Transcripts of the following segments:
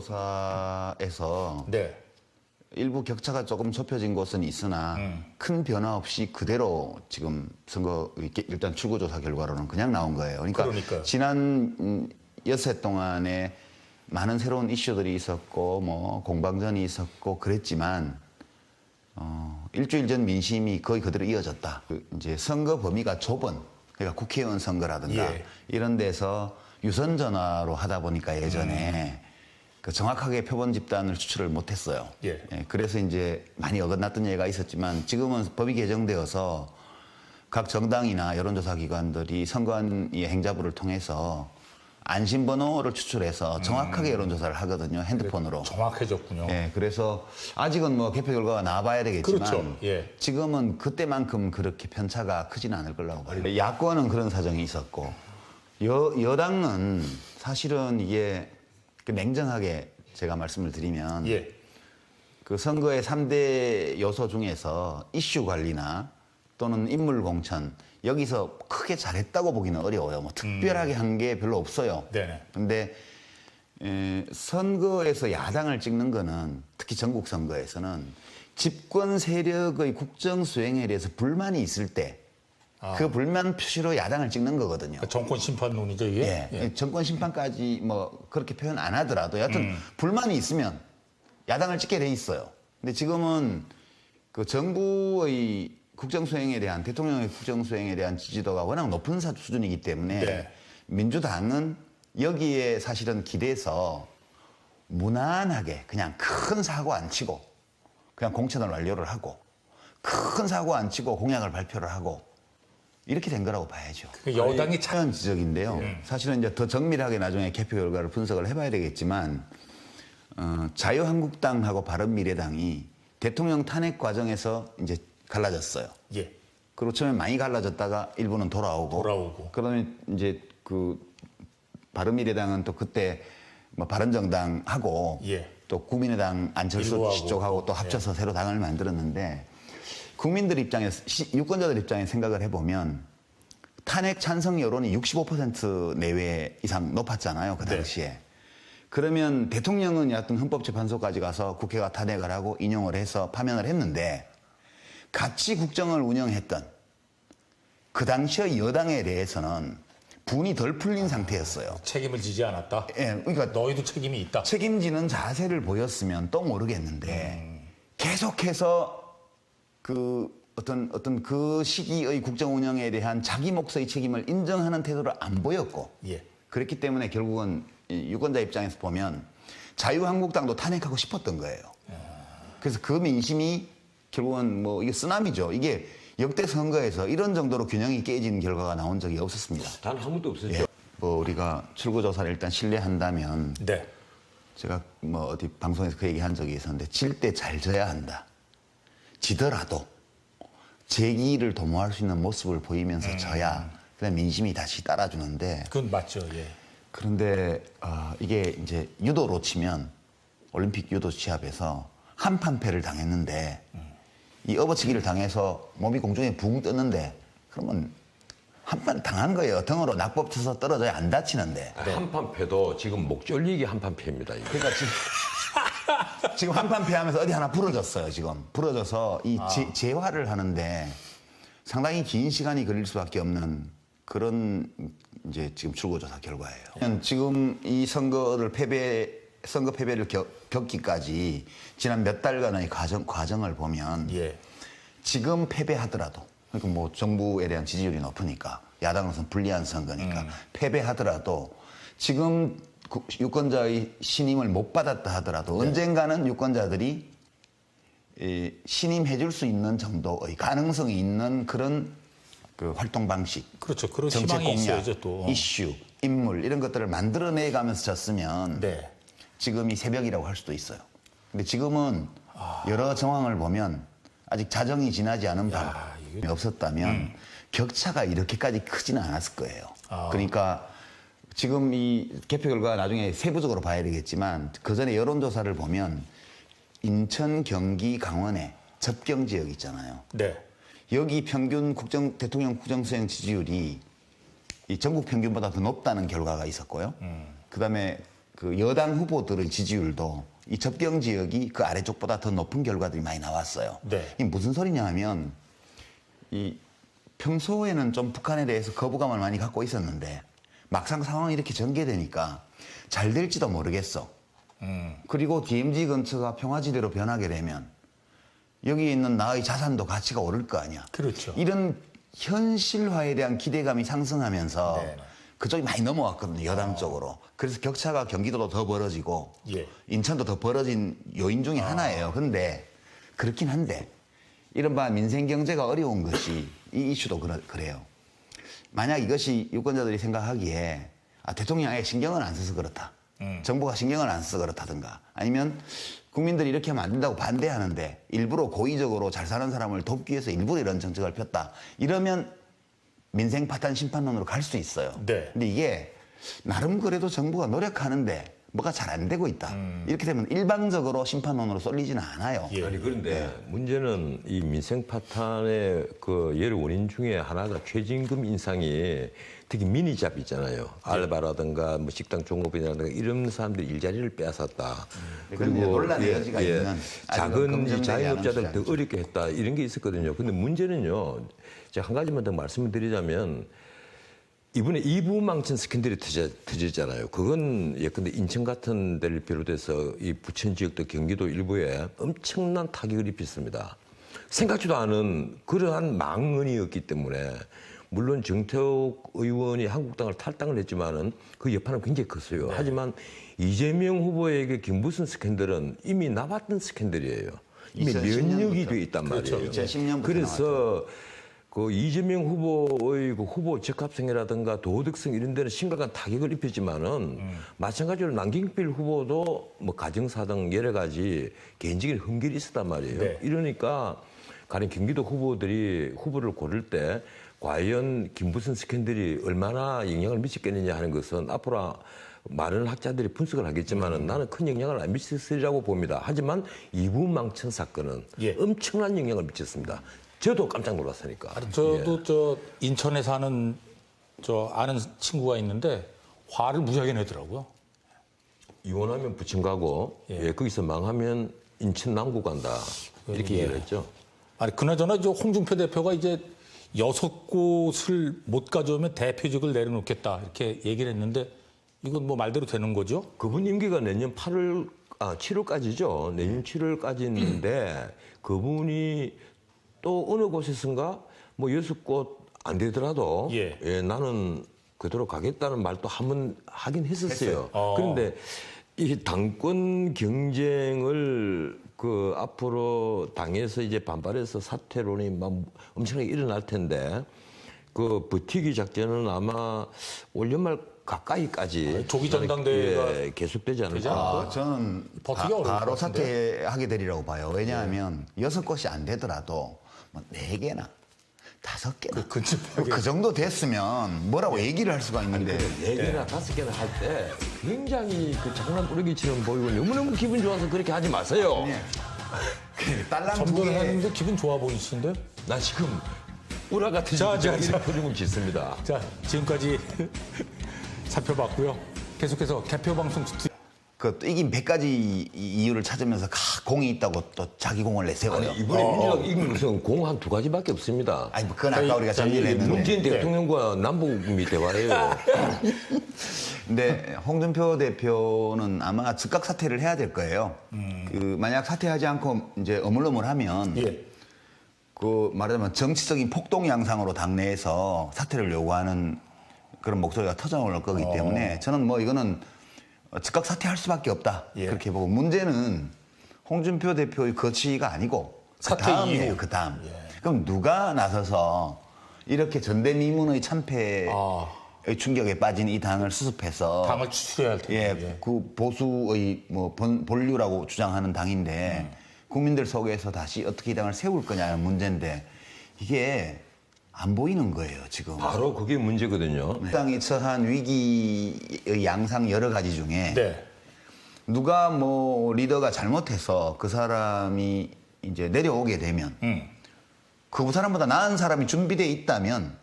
조사에서 네. 일부 격차가 조금 좁혀진 곳은 있으나 큰 변화 없이 그대로 지금 선거 일단 출구조사 결과로는 그냥 나온 거예요. 그러니까 그러니까요. 지난 음, 여섯 동안에 많은 새로운 이슈들이 있었고 뭐 공방전이 있었고 그랬지만 어, 일주일 전 민심이 거의 그대로 이어졌다. 그 이제 선거 범위가 좁은 그러니까 국회의원 선거라든가 예. 이런 데서 유선 전화로 하다 보니까 예전에 그 정확하게 표본 집단을 추출을 못했어요. 예. 그래서 이제 많이 어긋났던 예가 있었지만 지금은 법이 개정되어서 각 정당이나 여론조사 기관들이 선관위 행자부를 통해서 안심번호를 추출해서 정확하게 여론조사를 하거든요. 핸드폰으로. 정확해졌군요. 예, 그래서 아직은 뭐 개표 결과가 나와봐야 되겠지만 그렇죠. 예. 지금은 그때만큼 그렇게 편차가 크지는 않을 거라고 봐요. 야권은 그런 사정이 있었고 여, 여당은 사실은 이게 그 냉정하게 제가 말씀을 드리면 예. 그 선거의 삼대 요소 중에서 이슈 관리나 또는 인물 공천 여기서 크게 잘했다고 보기는 어려워요. 뭐 특별하게 한게 별로 없어요. 음. 네네. 근데 에, 선거에서 야당을 찍는 거는 특히 전국 선거에서는 집권 세력의 국정 수행에 대해서 불만이 있을 때 그 아. 불만 표시로 야당을 찍는 거거든요. 그 정권 심판론이죠, 이게? 예, 정권 심판까지 뭐 그렇게 표현 안 하더라도 여하튼 불만이 있으면 야당을 찍게 돼 있어요. 근데 지금은 그 정부의 국정 수행에 대한 대통령의 국정 수행에 대한 지지도가 워낙 높은 사- 수준이기 때문에 네. 민주당은 여기에 사실은 기대서 무난하게 그냥 큰 사고 안 치고 그냥 공천을 완료를 하고 큰 사고 안 치고 공약을 발표를 하고 이렇게 된 거라고 봐야죠. 그 여당이 참- 참 지적인데요. 예. 사실은 이제 더 정밀하게 나중에 개표 결과를 분석을 해봐야 되겠지만 어, 자유한국당하고 바른미래당이 대통령 탄핵 과정에서 이제 갈라졌어요. 예. 그리고 처음에 많이 갈라졌다가 일부는 돌아오고, 돌아오고. 그러면 이제 그 바른미래당은 또 그때 뭐 바른정당하고 예. 또 국민의당 안철수. 쪽하고 또 합쳐서 새로 당을 만들었는데 국민들 입장에서 시- 유권자들 입장에 생각을 해보면 탄핵 찬성 여론이 65% 내외 이상 높았잖아요 그 네. 당시에 그러면 대통령은 여하튼 헌법재판소까지 가서 국회가 탄핵을 하고 인용을 해서 파면을 했는데 같이 국정을 운영했던 그 당시의 여당에 대해서는 분이 덜 풀린 상태였어요. 책임을 지지 않았다. 예, 그러니까 너희도 책임이 있다. 책임지는 자세를 보였으면 또 모르겠는데 계속해서 그 어떤 어떤 그 시기의 국정 운영에 대한 자기 몫의 책임을 인정하는 태도를 안 보였고 예. 그렇기 때문에 결국은 이 유권자 입장에서 보면 자유한국당도 탄핵하고 싶었던 거예요. 그래서 그 민심이 결국은 뭐 이게 쓰나미죠. 이게 역대 선거에서 이런 정도로 균형이 깨진 결과가 나온 적이 없었습니다. 단 한 번도 없었죠. 예. 뭐 우리가 출구조사를 일단 신뢰한다면 네. 제가 뭐 어디 방송에서 그 얘기 한 적이 있었는데 질 때 잘 져야 한다. 지더라도 재기를 도모할 수 있는 모습을 보이면서 져야 그다음 민심이 다시 따라주는데 그건 맞죠, 예. 그런데 어, 이게 이제 유도로 치면 올림픽 유도 시합에서 한판 패를 당했는데 이 업어치기를 당해서 몸이 공중에 붕 뜨는데 그러면 한 판 당한 거예요. 등으로 낙법 쳐서 떨어져야 안 다치는데. 한 판 패도 지금 목 졸리기 한 판 패입니다. 이거. 그러니까 지금 지금 한판 패하면서 어디 하나 부러졌어요. 지금 부러져서 이 재, 재활을 하는데 상당히 긴 시간이 걸릴 수밖에 없는 그런 이제 지금 출구조사 결과예요. 지금 이 선거를 패배 선거 패배를 겪, 겪기까지 지난 몇 달간의 과정 과정을 보면 예. 지금 패배하더라도 그러니까 뭐 정부에 대한 지지율이 높으니까 야당으로서는 불리한 선거니까 음. 패배하더라도 지금 구- 유권자의 신임을 못 받았다 하더라도 네. 언젠가는 유권자들이 이 신임해줄 수 있는 정도의 가능성이 있는 그런 그 활동 방식, 그렇죠. 그런 정책 공약, 있어야죠, 또. 이슈, 인물 이런 것들을 만들어내가면서 졌으면 네. 지금이 새벽이라고 할 수도 있어요. 근데 지금은 여러 정황을 보면 아직 자정이 지나지 않은 밤이 이게- 없었다면 격차가 이렇게까지 크지는 않았을 거예요. 아. 그러니까 지금 이 개표 결과 나중에 세부적으로 봐야 되겠지만 그 전에 여론조사를 보면 인천, 경기, 강원의 접경 지역 있잖아요. 네. 여기 평균 국정 대통령 국정수행 지지율이 이 전국 평균보다 더 높다는 결과가 있었고요. 그다음에 그 여당 후보들의 지지율도 이 접경 지역이 그 아래쪽보다 더 높은 결과들이 많이 나왔어요. 네. 이게 무슨 소리냐 하면 이 평소에는 좀 북한에 대해서 거부감을 많이 갖고 있었는데 막상 상황이 이렇게 전개되니까 잘 될지도 모르겠어. 그리고 DMZ 근처가 평화지대로 변하게 되면 여기 있는 나의 자산도 가치가 오를 거 아니야. 그렇죠. 이런 현실화에 대한 기대감이 상승하면서 네네. 그쪽이 많이 넘어왔거든요. 여당 쪽으로. 그래서 격차가 경기도도 더 벌어지고 예. 인천도 더 벌어진 요인 중에 하나예요. 근데 그렇긴 한데 이른바 민생 경제가 어려운 것이 이 이슈도 그러, 그래요. 만약 이것이 유권자들이 생각하기에 아, 대통령이 아예 신경을 안 써서 그렇다. 정부가 신경을 안 써서 그렇다든가 아니면 국민들이 이렇게 하면 안 된다고 반대하는데 일부러 고의적으로 잘 사는 사람을 돕기 위해서 일부러 이런 정책을 폈다. 이러면 민생 파탄 심판론으로 갈 수 있어요. 네. 근데 이게 나름 그래도 정부가 노력하는데 뭐가 잘 안 되고 있다. 이렇게 되면 일방적으로 심판론으로 쏠리지는 않아요. 예. 아니 그런데 문제는 이 민생 파탄의 그 여러 원인 중에 하나가 최저임금 인상이 특히 미니잡 있잖아요. 알바라든가 뭐 식당 종업원이라든가 이런 사람들이 일자리를 빼앗았다. 그건 이제 논란의 여지가 있는 아직은 작은 자영업자들 더. 어렵게 했다 이런 게 있었거든요. 근데 문제는요. 제가 한 가지만 더 말씀을 드리자면 이번에 이부망천 스캔들이 터져, 터졌잖아요. 그건 예컨대 인천 같은 데를 비롯해서 이 부천 지역도 경기도 일부에 엄청난 타격을 입혔습니다. 생각지도 않은 그러한 망언이었기 때문에 물론 정태욱 의원이 한국당을 탈당을 했지만은 그 여파는 굉장히 컸어요. 하지만 이재명 후보에게 김부선 스캔들은 이미 나왔던 스캔들이에요. 이미 2010 년부터. 면역이 돼 있단 그렇죠. 말이에요. 2010 년부터 그래서 그 이재명 후보의 그 후보 적합성이라든가 도덕성 이런 데는 심각한 타격을 입혔지만은 마찬가지로 남경필 후보도 뭐 가정사 등 여러 가지 개인적인 흠결이 있었단 말이에요. 네. 이러니까 가령 경기도 후보들이 후보를 고를 때 과연 김부선 스캔들이 얼마나 영향을 미쳤겠느냐 하는 것은 앞으로 많은 학자들이 분석을 하겠지만 은 나는 큰 영향을 안 미쳤으리라고 봅니다. 하지만 이부망천 사건은 예. 엄청난 영향을 미쳤습니다. 저도 깜짝 놀랐으니까. 아니, 저도 저 인천에 사는 저 아는 친구가 있는데 화를 무지하게 내더라고요. 이혼하면 부천 가고 예. 예, 거기서 망하면 인천 남구 간다. 이렇게 예. 얘기를 했죠. 아니 그나저나 저 홍준표 대표가 이제 여섯 곳을 못 가져오면 대표직을 내려놓겠다 이렇게 얘기를 했는데 이건 뭐 말대로 되는 거죠? 그분 임기가 내년 8월, 아, 7월까지죠. 내년 7월까지인데 그분이 또 어느 곳에선가 뭐 여섯 곳 안 되더라도 예. 나는 그대로 가겠다는 말도 한 번 하긴 했었어요. 했어요. 어. 그런데 이 당권 경쟁을 그 앞으로 당에서 이제 반발해서 사퇴론이 막 엄청나게 일어날 텐데 그 버티기 작전은 아마 올 연말 가까이까지 아, 조기 전당대회가 예, 계속되지 되지 않을까. 아, 저는 버티기 바, 바로. 사퇴하게 되리라고 봐요. 왜냐하면 여섯 곳이 안 되더라도 뭐 네 개나 다섯 개나 그. 그 정도 됐으면 뭐라고 얘기를 할 수가 있는데 네 개나 다섯 개나 할 때 굉장히 그 장난 뿌리기처럼 보이고 너무너무 기분 좋아서 그렇게 하지 마세요. 예. 그 딸랑 두 개. 하는데 기분 좋아 보이시는데요? 나 지금 우라 같은 자, 자, 자. 표정을 짓습니다. 자 지금까지 살펴봤고요. 계속해서 개표 방송 두- 그 이긴 100가지 이- 이유를 찾으면서 가, 공이 있다고 또 자기 공을 내세워요. 아니 이번에 민주당 이긴 것은 공 한 두 가지밖에 없습니다. 아니 뭐 그건 아까 우리가 정리를 문재인 했는데 대통령과 남북미 대화예요. 근데 홍준표 대표는 아마 즉각 사퇴를 해야 될 거예요. 그 만약 사퇴하지 않고 이제 어물어물하면 예. 그 말하자면 정치적인 폭동 양상으로 당내에서 사퇴를 요구하는 그런 목소리가 터져나올 거기 어. 때문에 저는 뭐 이거는 즉각 사퇴할 수밖에 없다 예. 그렇게 보고 문제는 홍준표 대표의 거취가 아니고 그 사퇴 다음이에요. 예. 그 다음 그럼 누가 나서서 이렇게 전대미문의 참패의 아. 충격에 빠진 이 당을 수습해서 당을 추출해야 할 텐데. 예, 그 보수의 뭐 본- 본류라고 주장하는 당인데 국민들 속에서 다시 어떻게 이 당을 세울 거냐는 문제인데 이게 안 보이는 거예요 지금. 바로 그게 문제거든요. 이 당이 처한 위기의 양상 여러 가지 중에 네. 누가 뭐 리더가 잘못해서 그 사람이 이제 내려오게 되면 음. 그 사람보다 나은 사람이 준비되어 있다면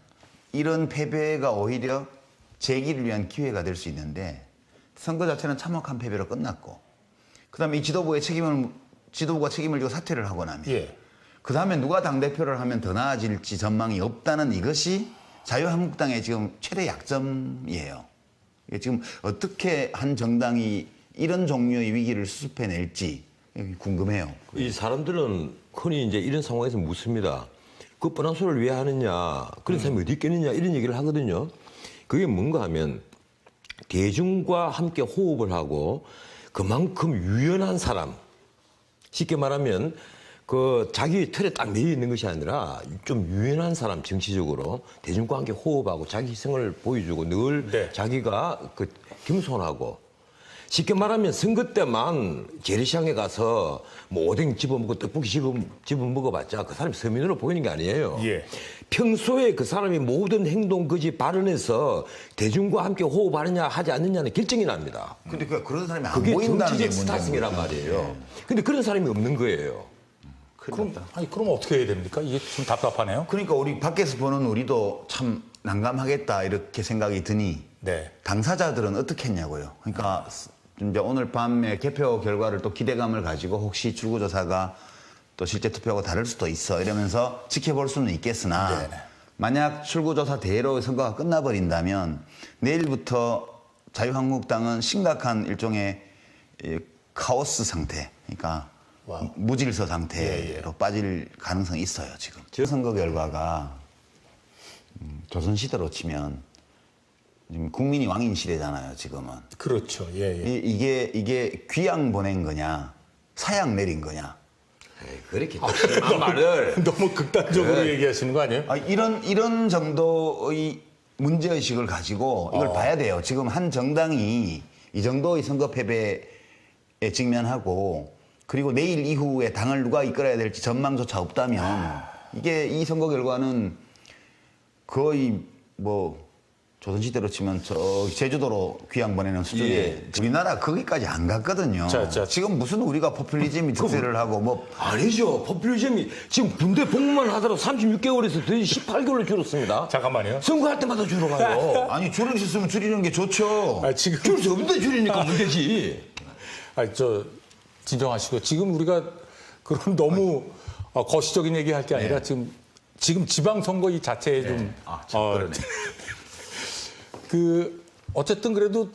이런 패배가 오히려 재기를 위한 기회가 될 수 있는데 선거 자체는 참혹한 패배로 끝났고 그다음에 이 지도부의 책임을 지도부가 책임을 지고 사퇴를 하고 나면 예. 그 다음에 누가 당 대표를 하면 더 나아질지 전망이 없다는 이것이 자유한국당의 지금 최대 약점이에요. 지금 어떻게 한 정당이 이런 종류의 위기를 수습해낼지 궁금해요. 이 사람들은 흔히 이제 이런 상황에서 묻습니다. 그 뻔한 소리를 왜 하느냐. 그런 사람이 어디 있겠느냐. 이런 얘기를 하거든요. 그게 뭔가 하면 대중과 함께 호흡을 하고 그만큼 유연한 사람. 쉽게 말하면 그 자기 틀에 딱 매여 있는 것이 아니라 좀 유연한 사람 정치적으로 대중과 함께 호흡하고 자기 희생을 보여주고 늘 네. 자기가 그 겸손하고 쉽게 말하면 선거 때만 재래시장에 가서 뭐 오뎅 집어먹고 떡볶이 집어, 집어 먹어봤자 그 사람이 서민으로 보이는 게 아니에요. 예. 평소에 그 사람이 모든 행동, 거지 발언에서 대중과 함께 호흡하느냐 하지 않느냐는 결정이 납니다. 근데 그 그런 사람이 안 그게 보인다는 게 정치적 스타성이란. 말이에요. 근데 그런 사람이 없는 거예요. 그럼 아니 그럼 어떻게 해야 됩니까? 이게 좀 답답하네요. 그러니까 우리 밖에서 보는 우리도 참 난감하겠다 이렇게 생각이 드니 네. 당사자들은 어떻게 했냐고요. 그러니까 이제 오늘 밤에 개표 결과를 또 기대감을 가지고 혹시 출구조사가 또 실제 투표하고 다를 수도 있어 이러면서 지켜볼 수는 있겠으나 네네. 만약 출구조사 대로 선거가 끝나버린다면 내일부터 자유한국당은 심각한 일종의 이 카오스 상태, 그러니까 와우. 무질서 상태로 예, 예. 빠질 가능성이 있어요 지금. 선거 결과가 음, 조선 시대로 치면 지금 국민이 왕인 시대잖아요 지금은. 그렇죠. 예, 예. 이, 이게 이게 귀양 보낸 거냐 사양 내린 거냐. 에이, 그렇게 심한 말을 너무 극단적으로 그래. 얘기하시는 거 아니에요? 아, 이런 이런 정도의 문제 의식을 가지고 이걸 어. 봐야 돼요. 지금 한 정당이 이 정도의 선거 패배에 직면하고 그리고 내일 이후에 당을 누가 이끌어야 될지 전망조차 없다면 이게 이 선거 결과는 거의 뭐 조선시대로 치면 저 제주도로 귀양 보내는 수준에 예. 우리나라 거기까지 안 갔거든요. 자, 자. 지금 무슨 우리가 포퓰리즘이 득세를 하고 뭐 아니죠. 포퓰리즘이 지금 군대 복무만 하더라도 36개월에서 18개월로 줄었습니다. 잠깐만요. 선거할 때마다 줄어가요. 아니 줄을 수 있으면 줄이는 게 좋죠. 아, 지금 줄수 없는데 줄이니까 문제지. 아니 저 진정하시고 지금 우리가 그런 너무 어, 거시적인 얘기할 게 아니라 지금 지금 지방선거 이 자체에 좀 아, 참 어. 그 어쨌든 그래도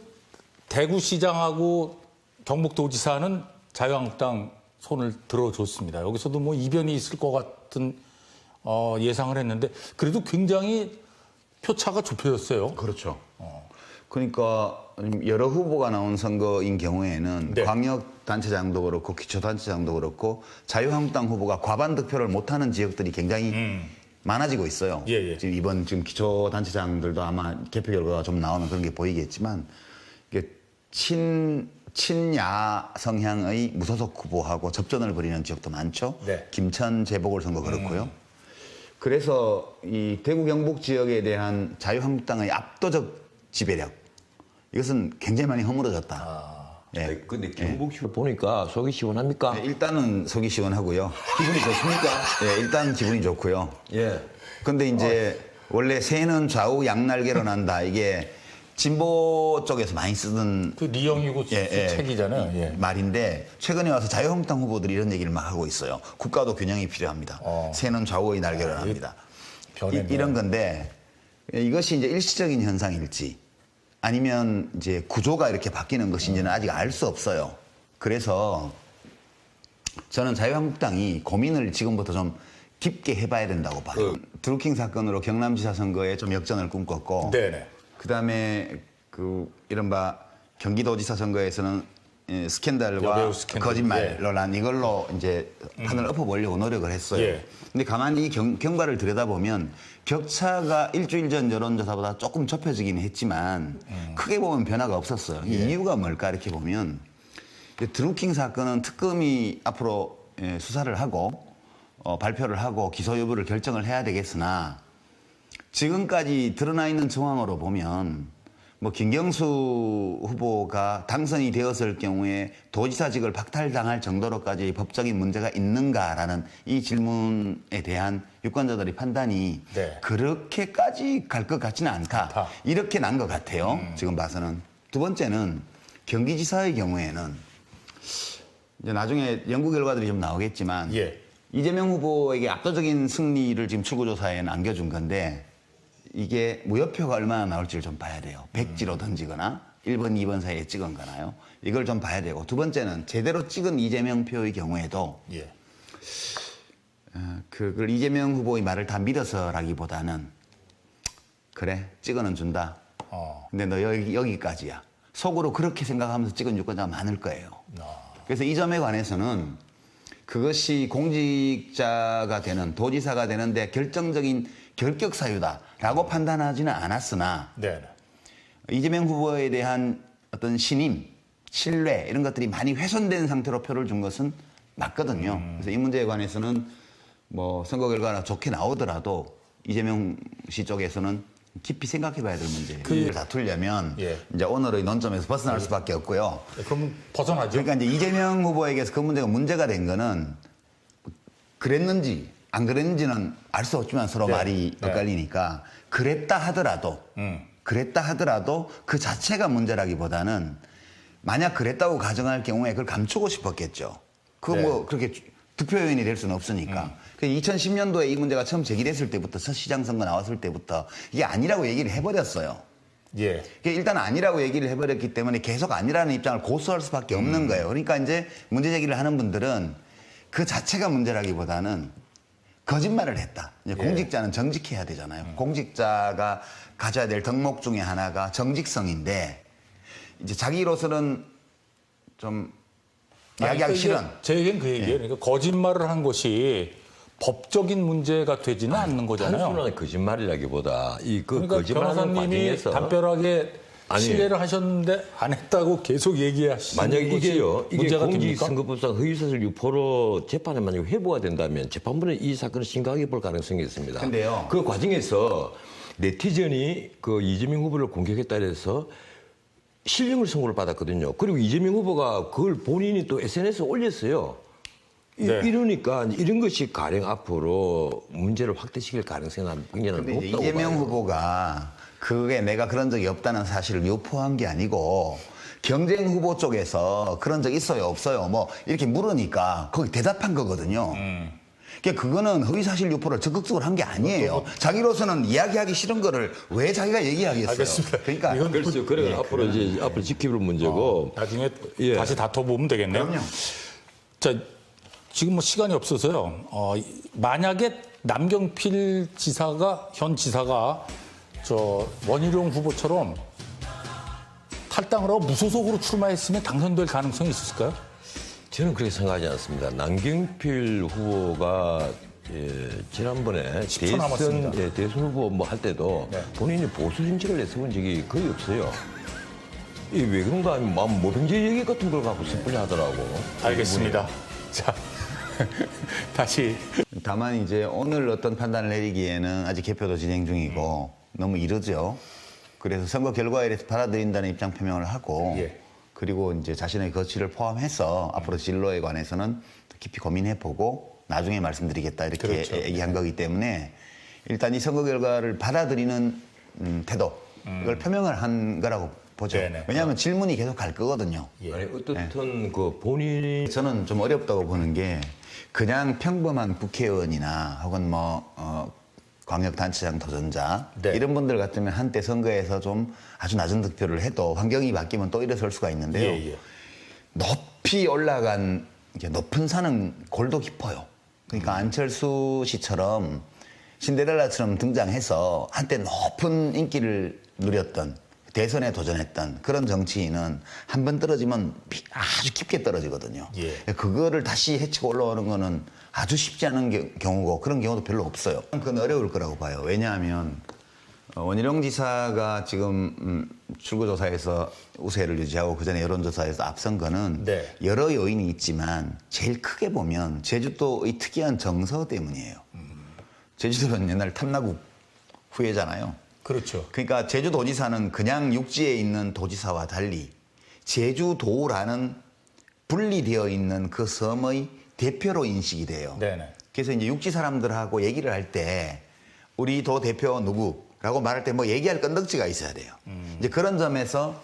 대구시장하고 경북도지사는 자유한국당 손을 들어줬습니다. 여기서도 뭐 이변이 있을 것 같은 어, 예상을 했는데 그래도 굉장히 표차가 좁혀졌어요. 그렇죠. 그러니까 여러 후보가 나온 선거인 경우에는 네. 광역 단체장도 그렇고 기초 단체장도 그렇고 자유한국당 후보가 과반 득표를 못하는 지역들이 굉장히 많아지고 있어요. 음. 예, 예. 지금 이번 지금 기초 단체장들도 아마 개표 결과가 좀 나오면 그런 게 보이겠지만 이게 친 친야 성향의 무소속 후보하고 접전을 벌이는 지역도 많죠. 네. 김천 재보궐선거 그렇고요. 그래서 이 대구 경북 지역에 대한 자유한국당의 압도적 지배력 이것은 굉장히 많이 허물어졌다. 예. 아니, 근데 경북시로 보니까 속이 시원합니까? 네, 일단은 속이 시원하고요. 기분이 좋습니까? 예, 일단 기분이 좋고요. 예. 근데 이제 원래 새는 좌우 양날개로 난다. 이게 진보 쪽에서 많이 쓰던 그 리영이고 예, 예. 책이잖아요. 예. 말인데 최근에 와서 자유한국당 후보들이 이런 얘기를 막 하고 있어요. 국가도 균형이 필요합니다. 어. 새는 좌우의 날개로 납니다. 변했네요. 이, 런 건데 이것이 이제 일시적인 현상일지 아니면 이제 구조가 이렇게 바뀌는 것인지는 아직 알 수 없어요. 그래서 저는 자유한국당이 고민을 지금부터 좀 깊게 해봐야 된다고 봐요. 드루킹 사건으로 경남지사 선거에 좀 역전을 꿈꿨고 네네. 그다음에 그 이른바 경기도지사 선거에서는 예, 스캔들과 여배우 스캔들. 거짓말 논란 이걸로 이제 판을 엎어보려고 노력을 했어요. 예. 근데 가만히 이 경, 경과를 들여다보면 격차가 일주일 전 여론조사보다 조금 좁혀지긴 했지만 크게 보면 변화가 없었어요. 이 이유가 뭘까 이렇게 보면 드루킹 사건은 특검이 앞으로 예, 수사를 하고 어, 발표를 하고 기소 여부를 결정을 해야 되겠으나 지금까지 드러나 있는 정황으로 보면 뭐 김경수 후보가 당선이 되었을 경우에 도지사직을 박탈당할 정도로까지 법적인 문제가 있는가라는 이 질문에 대한 유권자들의 판단이 네. 그렇게까지 갈 것 같지는 않다. 않다. 이렇게 난 것 같아요. 지금 봐서는. 두 번째는 경기지사의 경우에는 이제 나중에 연구 결과들이 좀 나오겠지만 예. 이재명 후보에게 압도적인 승리를 지금 출구조사에는 안겨준 건데 이게 무효표가 얼마나 나올지를 좀 봐야 돼요. 백지로 던지거나 1번, 2번 사이에 찍은 거나요. 이걸 좀 봐야 되고 두 번째는 제대로 찍은 이재명 표의 경우에도 예. 어, 그걸 이재명 후보의 말을 다 믿어서라기보다는 그래 찍어는 준다. 어. 근데 너 여기 여기까지야. 속으로 그렇게 생각하면서 찍은 유권자가 많을 거예요. 그래서 이 점에 관해서는 그것이 공직자가 되는 도지사가 되는데 결정적인 결격 사유다라고 판단하지는 않았으나 네. 이재명 후보에 대한 어떤 신임, 신뢰 이런 것들이 많이 훼손된 상태로 표를 준 것은 맞거든요. 그래서 이 문제에 관해서는 뭐 선거 결과가 좋게 나오더라도 이재명 씨 쪽에서는 깊이 생각해 봐야 될 문제예요. 그 다투려면 예. 이제 오늘의 논점에서 벗어날 수밖에 없고요. 그럼 벗어나죠. 그러니까 이제 이재명 후보에게서 그 문제가 문제가 된 거는 그랬는지 안 그랬는지는 알 수 없지만 서로 네. 말이 네. 엇갈리니까 그랬다 하더라도 음. 그랬다 하더라도 그 자체가 문제라기보다는 만약 그랬다고 가정할 경우에 그걸 감추고 싶었겠죠. 그거 네. 뭐 그렇게 득표 요인이 될 수는 없으니까. 음. 그 2010년도에 이 문제가 처음 제기됐을 때부터 첫 시장 선거 나왔을 때부터 이게 아니라고 얘기를 해버렸어요. 예. 일단 아니라고 얘기를 해버렸기 때문에 계속 아니라는 입장을 고수할 수밖에 없는 음. 거예요. 그러니까 이제 문제 제기를 하는 분들은 그 자체가 문제라기보다는 거짓말을 했다. 이제 예. 공직자는 정직해야 되잖아요. 음. 공직자가 가져야 될 덕목 중에 하나가 정직성인데 이제 자기로서는 좀 이야기하기 아니, 싫은 그러니까 제 얘기는 그 얘기예요. 그러니까 거짓말을 한 것이 법적인 문제가 되지는 않는 거잖아요. 단순한 거짓말이라기보다 이그 그러니까 거짓말하는 과정에서 담벼락에 아니. 신뢰를 하셨는데 안 했다고 계속 얘기하시는 만약 이게요, 이게? 공직선거법상 허위사실 유포로 재판에 만약 회부가 된다면 재판부는 이 사건을 심각하게 볼 가능성이 있습니다. 근데요. 그 과정에서 네티즌이 그 이재명 후보를 공격했다 해서 실형을 선고를 받았거든요. 그리고 이재명 후보가 그걸 본인이 또 SNS에 올렸어요. 이, 네. 이러니까 이런 것이 가령 앞으로 문제를 확대시킬 가능성이 굉장히 높다고 이재명 봐요. 후보가 그게 내가 그런 적이 없다는 사실을 유포한 게 아니고 경쟁 후보 쪽에서 그런 적 있어요 없어요 뭐 이렇게 물으니까 거기 대답한 거거든요. 그러니까 그거는 허위사실 유포를 적극적으로 한 게 아니에요. 자기로서는 이야기하기 싫은 거를 왜 자기가 얘기하겠어요. 알겠습니다. 그러니까 이건 그렇죠. 그래 앞으로 이제 앞으로 지켜볼 문제고 나중에 예. 다시 다퉈보면 되겠네요. 그럼요. 자, 지금 뭐 시간이 없어서요. 어, 이- 만약에 남경필 지사가 현 지사가 저 원희룡 후보처럼 탈당을 하고 무소속으로 출마했으면 당선될 가능성이 있었을까요? 저는 그렇게 생각하지 않습니다. 남경필 후보가 예, 지난번에 10초 남았습니다. 대선, 예, 대선 후보 뭐 할 때도 네. 본인이 보수 정책을 내세운 적이 거의 없어요. 이 왜 그런가 하면 막 모병제 얘기 같은 걸 갖고 섣불리 하더라고. 알겠습니다. 자, 다시 다만 이제 오늘 어떤 판단을 내리기에는 아직 개표도 진행 중이고 너무 이르죠. 그래서 선거 결과에 대해서 받아들인다는 입장 표명을 하고 예. 그리고 이제 자신의 거취를 포함해서 앞으로 진로에 관해서는 깊이 고민해 보고 나중에 말씀드리겠다 이렇게 그렇죠. 얘기한 거기 때문에 일단 이 선거 결과를 받아들이는 음, 태도 이걸 표명을 한 거라고 보죠. 네네. 왜냐하면 질문이 계속 갈 거거든요. 예. 아니 어떻든 그 본인이 저는 좀 어렵다고 보는 게 그냥 평범한 국회의원이나 혹은 뭐 어, 광역단체장 도전자 네. 이런 분들 같으면 한때 선거에서 좀 아주 낮은 득표를 해도 환경이 바뀌면 또 일어설 수가 있는데요. 예, 예. 높이 올라간 높은 산은 골도 깊어요. 그러니까 안철수 씨처럼 신데렐라처럼 등장해서 한때 높은 인기를 누렸던 대선에 도전했던 그런 정치인은 한 번 떨어지면 비- 아주 깊게 떨어지거든요. 예. 그거를 다시 해치고 올라오는 거는 아주 쉽지 않은 게- 경우고 그런 경우도 별로 없어요. 그건 어려울 거라고 봐요. 왜냐하면 어, 원희룡 지사가 지금 음, 출구조사에서 우세를 유지하고 그 전에 여론조사에서 앞선 거는 네. 여러 요인이 있지만 제일 크게 보면 제주도의 특이한 정서 때문이에요. 제주도는 옛날 탐나국 후예잖아요. 그렇죠. 그러니까 제주도지사는 그냥 육지에 있는 도지사와 달리 제주도라는 분리되어 있는 그 섬의 대표로 인식이 돼요. 네네. 그래서 이제 육지 사람들하고 얘기를 할 때 우리 도 대표 누구라고 말할 때 뭐 얘기할 건덕지가 있어야 돼요. 이제 그런 점에서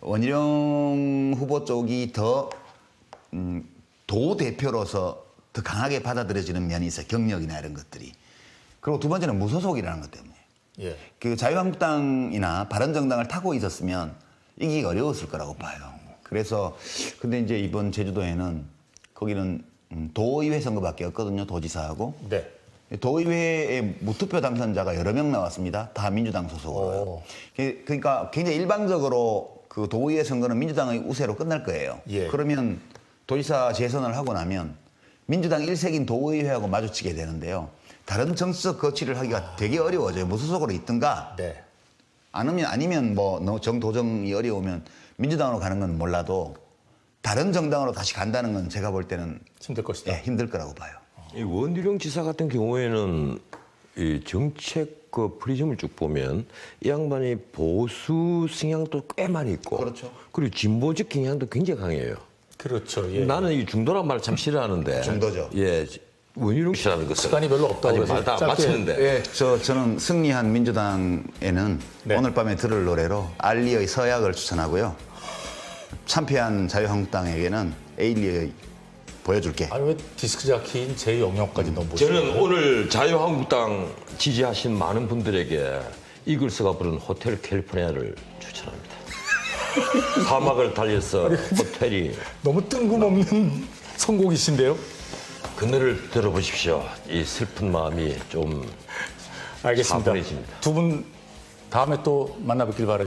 원희룡 후보 쪽이 더, 음, 도 대표로서 더 강하게 받아들여지는 면이 있어요. 경력이나 이런 것들이. 그리고 두 번째는 무소속이라는 것 때문에. 예. 그 자유한국당이나 바른정당을 타고 있었으면 이기기 어려웠을 거라고 봐요. 그래서 근데 이제 이번 제주도에는 거기는 음, 도의회 선거밖에 없거든요. 도지사하고 네. 도의회에 무투표 당선자가 여러 명 나왔습니다. 다 민주당 소속으로요. 오. 그- 그러니까 굉장히 일방적으로 그 도의회 선거는 민주당의 우세로 끝날 거예요. 예. 그러면 도지사 재선을 하고 나면 민주당 일색인 도의회하고 마주치게 되는데요. 다른 정치적 거취를 하기가 되게 어려워져요. 무소속으로 있든가 네. 아니면 아니면 뭐 너- 정도정이 어려우면 민주당으로 가는 건 몰라도 다른 정당으로 다시 간다는 건 제가 볼 때는 힘들 것이다. 예, 힘들 거라고 봐요. 이 원희룡 지사 같은 경우에는 이 정책 그 프리즘을 쭉 보면 이 양반이 보수 성향도 꽤 많이 있고 그렇죠. 그리고 진보적 경향도 굉장히 강해요. 그렇죠. 예. 나는 이 중도란 말을 참 싫어하는데 중도죠. 예, 원희룡 씨라는 것은 시간이 별로 없다고 아직 말다 마치는데 예, 저 저는 승리한 민주당에는 네. 오늘 밤에 들을 노래로 알리의 서약을 추천하고요. 참패한 자유한국당에게는 에일리의 보여줄게. 아니 왜 디스크 자키인 제 영역까지 넘보시고 저는 오늘 자유한국당 지지하신 많은 분들에게 이글스가 부른 호텔 캘리포니아를 추천합니다. 사막을 달려서 호텔이 너무 뜬금없는 선곡이신데요. 그 노래를 들어보십시오. 이 슬픈 마음이 좀 알겠습니다. 차분해집니다. 두 분 다음에 또 만나뵙길 바랍니다.